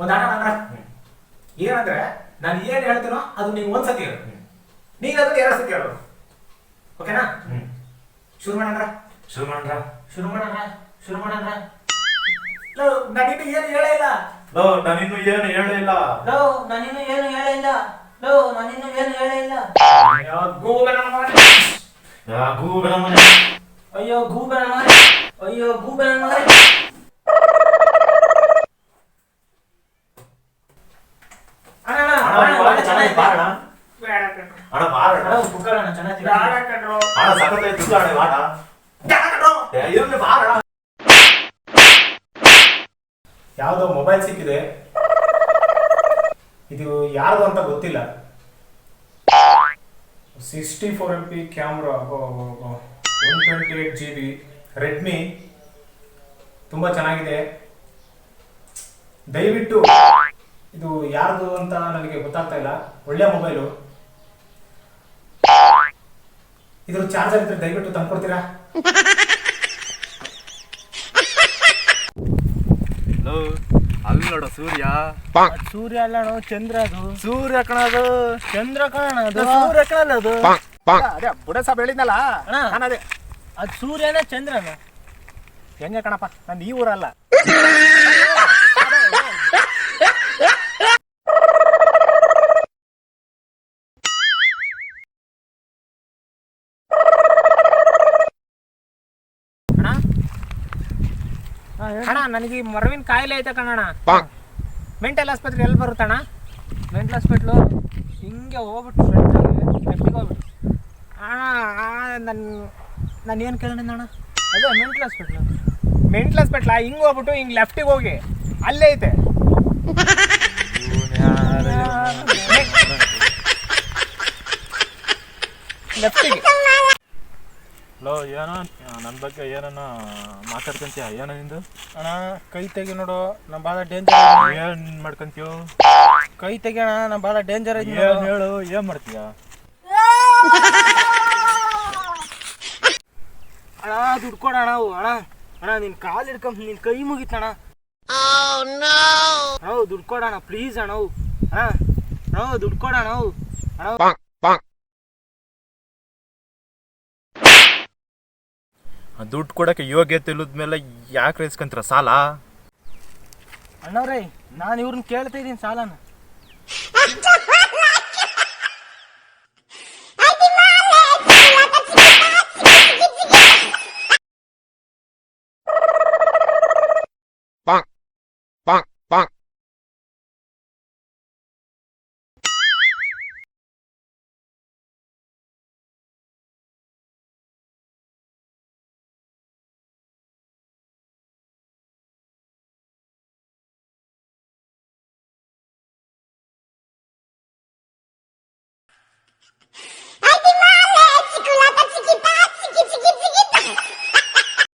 ಒಂದು ಆಟ ಅಣ್ಣ ಏನಂದ್ರೆ ನಾನು ಏನ್ ಹೇಳ್ತೀನೋ ಅದು ನೀವು ಒಂದ್ಸತಿ ಹೇಳು. ನೀನು ಅದನ್ನ ಎರಡು ಸತಿ ಹೇಳು. ಓಕೆನಾ? ಶುರು ಮಾಡೋಣ ಶುರು ಮಾಡ್ರ ಶುರು ಮಾಡೋಣ ಶುರು ಮಾಡೋಣ ಲೋ ನಾನು ಇನ್ನು ಏನು ಹೇಳೇ ಇಲ್ಲ. ಲೋ ನಾನಿನ್ನು ಏನು ಹೇಳಿಲ್ಲ ಲೋ ನಾನಿನ್ನು ಏನು ಹೇಳಿಲ್ಲ ಲೋ ನಾನಿನ್ನು ಏನು ಹೇಳಿಲ್ಲ ಅಯ್ಯೋ, ಗೂಬೆ ನನ್ನ ಮಗನೇ. ಯಾ ಗೂಬೆನ ಮನೆ ಅಯ್ಯೋ ಗೂಬೆನ ಮಾಡಿ ಅಯ್ಯೋ ಗೂಬೆನ ಮಾರಿ ಅಣ್ಣ, ಅಣ್ಣ, ಅಣ್ಣ, ಅಣ್ಣ, ಇವಾಗ ಅಣ್ಣ, ಚೆನ್ನಾಗಿ ಬಾರಣ ಬೇಡ ಕಣ್ರೋ. ಅಣ್ಣ ಬಾರಣ ಅಣ್ಣ ಕುಕ್ಕರಣ್ಣ ಚೆನ್ನಾಗಿ ಬೇಡ ಕಣ್ರೋ. ಅಣ್ಣ ಸಖತ್ತಾಯ್ತು ಇಲ್ಲ ಅಣ್ಣ ಬಾಡ ಬೇಡ ಕಣ್ರೋ. ಇರ್ಲಿ ಬಾರಣ ಯಾವುದೋ ಮೊಬೈಲ್ ಸಿಕ್ಕಿದೆ. ಇದು ಯಾರ್ದು ಅಂತ ಗೊತ್ತಿಲ್ಲ. Sixty four M P camera one twenty eight G B Redmi ತುಂಬ ಚೆನ್ನಾಗಿದೆ. ದಯವಿಟ್ಟು ಇದು ಯಾರ್ದು ಅಂತ ನನಗೆ ಗೊತ್ತಾಗ್ತಾ ಇಲ್ಲ. ಒಳ್ಳೆ ಮೊಬೈಲು. ಇದ್ರ ಚಾರ್ಜರ್ ಇದ್ರೆ ದಯವಿಟ್ಟು ತಂದ್ಕೊಡ್ತೀರಾ? ಹಲೋ ಅಲ್ಲಿ ನೋಡು ಸೂರ್ಯ. ಸೂರ್ಯ ಅಲ್ಲ ನೋಡು ಚಂದ್ರ ಅದು. ಸೂರ್ಯ ಕಣದು ಚಂದ್ರ ಕಣ ಅದು. ಸೂರ್ಯ ಕಣದು ಅದೇ. ಬುಡ ಸಾಬ್ ಹೇಳಿದ್ನಲ್ಲ ಅಣ್ಣ. ನಾನು ಅದೇ. ಅದು ಸೂರ್ಯನ ಚಂದ್ರನ. ಹೆಂಗೆ ಕಣಪ್ಪ? ನಂದು ಈ ಊರಲ್ಲ. ಅಣ್ಣ ನನಗೆ ಈ ಮರವಿನ ಕಾಯಿಲೆ ಐತೆ ಕಣಣ್ಣ. ಮೆಂಟಲ್ ಆಸ್ಪತ್ರೆ ಎಲ್ಲಿ ಬರುತ್ತಣ್ಣ? ಮೆಂಟಲ್ ಹಾಸ್ಪಿಟ್ಲು ಹಿಂಗೆ ಹೋಗ್ಬಿಟ್ಟು ಫ್ರೆಂಡ್ ಲೆಫ್ಟಿಗೆ ಹೋಗ್ಬಿಟ್ಟು. ಅಣ್ಣ ನನ್ನ ನಾನು ಏನು ಕೇಳಿದ್ದೆ ಅಣ್ಣ? ಅದೇ ಮೆಂಟಲ್ ಹಾಸ್ಪಿಟ್ಲು ಮೆಂಟಲ್ ಹಾಸ್ಪಿಟ್ಲ ಹಿಂಗೆ ಹೋಗ್ಬಿಟ್ಟು ಹಿಂಗೆ ಲೆಫ್ಟಿಗೆ ಹೋಗಿ ಅಲ್ಲೇ ಐತೆ. ಲೆಫ್ಟಿಗೆ ಏನೋ ನನ್ನ ಬಗ್ಗೆ ಏನನ್ನ ಮಾತಾಡ್ಕಂತೀಯ? ಏನೋ ನಿಂದು? ಅಣ್ಣ ಕೈ ತೆಗಿ ನೋಡು ನಮ್ಮ ಭಾಳ ಡೇಂಜರ್ ಏನ್ ಮಾಡ್ಕಂತೀಯೋ? ಕೈ ತೆಗಿಯೋಣ ಅಣ್ಣ ನಮ್ಮ ಭಾಳ ಡೇಂಜರ್ ಐತಿ ಏನ್ ಹೇಳು ಏನ್ ಮಾಡ್ತೀಯ? ಅಣ್ಣ ದುಡ್ಡು ಕೊಡ ಅಣ್ಣ ಅವು ಅಣ್ಣ. ಅಣ್ಣ ನಿನ್ ಕಾಲು ಹಿಡ್ಕೊಂಡ್ ನಿನ್ ಕೈ ಮುಗಿತಣ್ಣ ಅಣ್ಣ. ದುಡ್ಡು ಕೊಡೋಣ ಪ್ಲೀಸ್ ಅಣ್ಣ ಅವು. ಅಣ್ಣ ಅಣ್ಣ ದುಡ್ಡು ಕೊಡೋಣ ಅವು. ಅಣ್ಣ ದುಡ್ಡು ಕೊಡಕ್ಕೆ ಯೋಗ್ಯತೆ ಇಲ್ಲದ ಮೇಲೆ ಯಾಕೆ ರೈಸ್ಕೊಂತೀರ ಸಾಲ? ಅಣ್ಣವ್ರೇ ನಾನು ಇವ್ರನ್ನ ಕೇಳ್ತಾ ಇದ್ದೀನಿ ಸಾಲನ.